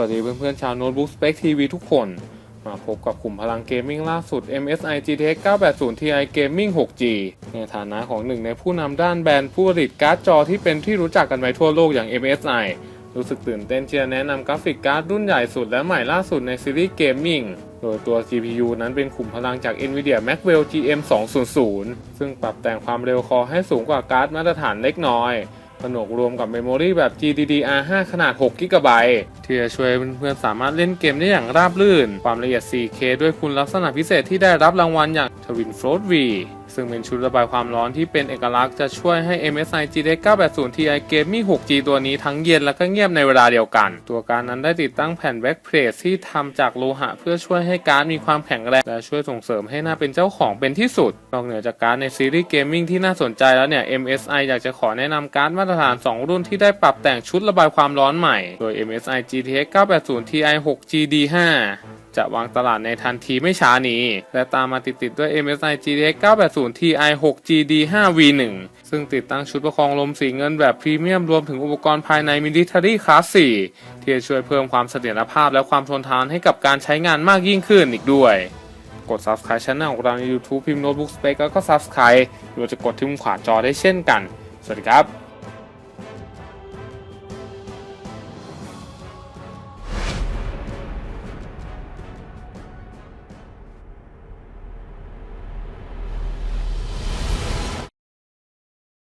วัสดีเพื่อนๆชาวโน้ตบุ๊กสเปคทีวีทุกคน มาพบกับกลุ่มพลังเกมมิ่งล่าสุด MSI GTX 980 Ti Gaming 6G ในฐานะของหนึ่งในผู้นำด้านแบรนด์ผู้ผลิตการ์ดจอที่เป็นที่รู้จักกันไปทั่วโลกอย่าง MSI รู้สึกตื่นเต้นที่จะแนะนำกราฟิกการ์ดรุ่นใหญ่สุดและใหม่ล่าสุดในซีรีส์เกมมิ่ง โดยตัว GPU นั้นเป็นขุมพลังจาก NVIDIA Maxwell GM 200ซึ่งปรับแต่งความเร็วคอให้สูงกว่าการ์ดมาตรฐานเล็กน้อย ผนวกรวมกับเมมโมรีแบบ GDDR5 ขนาด 6 g b ที่จะช่วยเพื่อนๆสามารถเล่นเกมได้อย่างราบรื่น ความละเอียด 4K ด้วยคุณลักษณะพิเศษที่ได้รับรางวัลอย่าง Twin Float V ซึ่งเป็นชุดระบายความร้อนที่เป็นเอกลักษณ์จะช่วยให้ MSI GTX 980 Ti Gaming 6G ตัวนี้ทั้งเย็นและก็เงียบในเวลาเดียวกัน ตัวการดนั้นได้ติดตั้งแผ่น backplate ที่ทำจากโลหะ เพื่อช่วยให้การ์ดมีความแข็งแรง และช่วยส่งเสริมให้หน่าเป็นเจ้าของเป็นที่สุด นอกเหนือจากการดในซีรีส์เกมมิ่งที่น่าสนใจแล้วเนี่ย MSI อยากจะขอแนะนำการ์ดมาตรฐาน 2 รุ่นที่ได้ปรับแต่งชุดระบายความร้อนใหม่ โดย MSI GTX 980 Ti 6G D5 จะวางตลาดในทันทีไม่ช้านี้ และตามมาติดๆด้วย MSI GTX 980 Ti 6G D5 V1 ซึ่งติดตั้งชุดประคองลมสีเงินแบบพรีเมียมรวมถึงอุปกรณ์ภายใน Military Class 4 ที่จะช่วยเพิ่มความเสถียรภาพและความทนทานให้กับการใช้งานมากยิ่งขึ้นอีกด้วยกด subscribe channel ของเราใน YouTube พิมพ์ Notebook Spec แล้วก็ subscribe หรือจะกดที่มุมขวาจอได้เช่นกัน สวัสดีครับ